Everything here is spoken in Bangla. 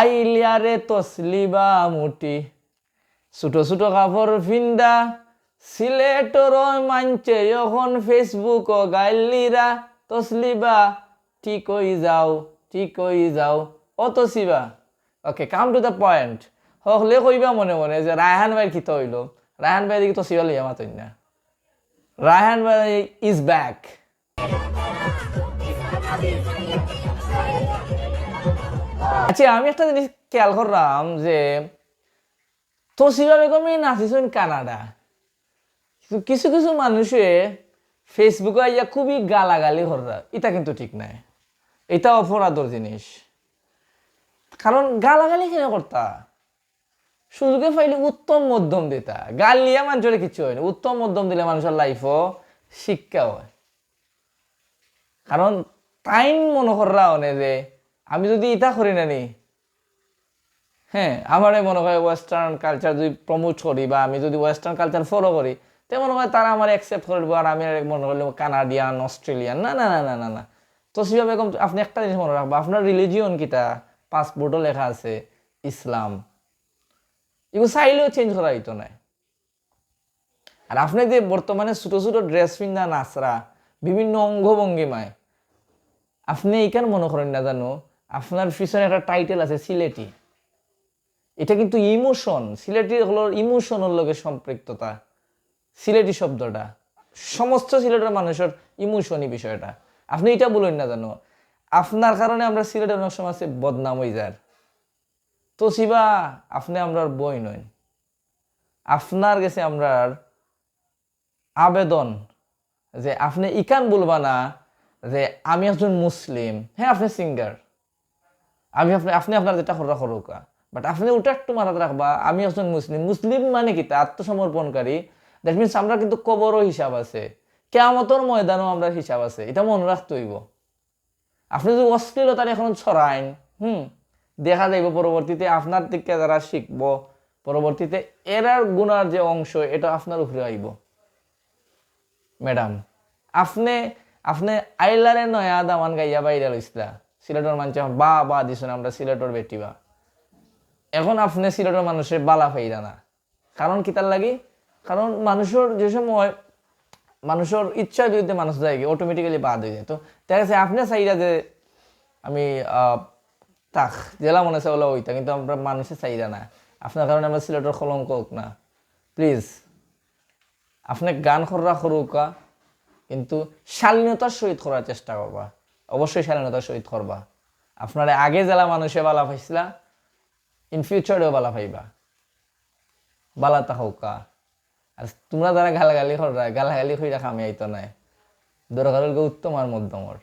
আইলিয়ারে তসলিবা মুটি। ছোট ছোট কাপড় ফিন্দা সিলেটর মানছে যখন ফেসবুক গাইলিরা। তসলিবা ঠিক হই যাও ঠিক হই যাও। ও তসিবা, okay, come to the point. হকলে কইবা মনে মনে যে রায়হান ভাই কি হইল রায়হান ভাই দিকে তসিবা লইয়া মাতই না রায়হান ভাই ইজ ব্যাক আচ্ছা আমি একটা জিনিস খেয়াল করলাম যে তসিবা বেগমে নাচিছেন কানাডা। কিছু কিছু মানুষে ফেসবুকে আইয়া খুবই গালাগালি কররা এটা কিন্তু ঠিক নাই। এটা অপরাধর জিনিস। কারণ গালাগালি কেন করতা? সুযোগে পাইলে উত্তম মধ্যম দিতা। গালিয়া মানুষের কিছু হয় না। উত্তম মধ্যম দিলে মানুষের লাইফও শিক্ষা হয়। কারণ তাই মনে কররা অনে যে, আমি যদি ইটা করি না নি হ্যাঁ আমারে মনে হয় ওয়েস্টার্ন কালচার যদি প্রমোট করি বা আমি যদি ওয়েস্টার্ন কালচার ফলো করি, তে মনে হয় তারা আমার অ্যাকসেপ্ট করব আর আমি মনে করলে কানাডিয়ান অস্ট্রেলিয়ান না না না না না না। তো সেভাবে বেগম আপনি একটা জিনিস মনে রাখব আপনার রিলিজিয়ন কিটা পাসপোর্টও লেখা আছে ইসলাম এগুলো চাইলেও চেঞ্জ করা হইতো না আর আপনি যে বর্তমানে ছোট ছোট ড্রেস পিন্ধা নাচরা বিভিন্ন অঙ্গভঙ্গিমায় আপনি এইখান মনে করেন না জানো, আপনার পিছনে একটা টাইটেল আছে, সিলেটি। এটা কিন্তু ইমোশন সিলেটি হলো ইমোশনের লগে সম্পৃক্ততা। সিলেটি শব্দটা, সমস্ত সিলেটের মানুষের ইমোশনই বিষয়টা। আপনি এটা বলেন না জানো, আপনার কারণে আমরা সিলেটের অনেক সময় বদনাম হয়ে যার তো শিবা, আপনি আমরা বই নয় আপনার কাছে আমরার আবেদন যে আপনি ইকান বলবা না যে আমি একজন মুসলিম হ্যাঁ আপনি সিঙ্গার আমি আপনি আপনি আপনার যেটা করা করুকা বাট আপনি ওটা একটু মাথাত রাখবা, আমি একজন মুসলিম। মুসলিম মানে কি? তা আত্মসমর্পণকারী। দ্যাট মিনস আমরা কিন্তু কবরও হিসাব আছে। কেয়ামতর ময়দানও আমরা হিসাব আছে। এটা মনে রাখতে হইব। আপনি যদি অশ্লীলতার এখন ছড়াইন, হুম, দেখা যাইব পরবর্তীতে আপনার থেকে যারা শিখব, পরবর্তীতে এরার গুণার যে অংশ, এটা আপনার উপরে আইব। ম্যাডাম আপনি আপনি আইলারে নয়া দামান গাইয়া বাইরা লইসলা সিলেটর মানুষ বা বা দিছেন আমরা সিলেটর বেটিবা। এখন আপনি সিলেটের মানুষের বালা ফাইরা না। কারণ কি তার লাগি? কারণ মানুষের যে সময়, মানুষের ইচ্ছার বিরুদ্ধে মানুষ যায় অটোমেটিক্যালি বাদ হয়ে যায়। তো দেখা যাচ্ছে আপনি চাইরা যে আমি তাক, জেলা মনে আছে ওলা ওইটা কিন্তু আমরা মানুষের চাইরা না। আপনার কারণে আমরা সিলেটের কলঙ্ক হোক না। প্লিজ আপনি গান খররা করুকা কিন্তু শালীনতার সহিত করার চেষ্টা করবা। অবশ্যই শালীনতার সহিত করবা। আপনার আগে জেলা মানুষে বালা পাইছিলা ইন ফিউচারেও বালা পাইবা বালা তাহকা। আর তোমরা যারা গালাগালি করা, গালাগালি রাখা আমি আইতো নাই। দরকার উত্তম আর মধ্যমর।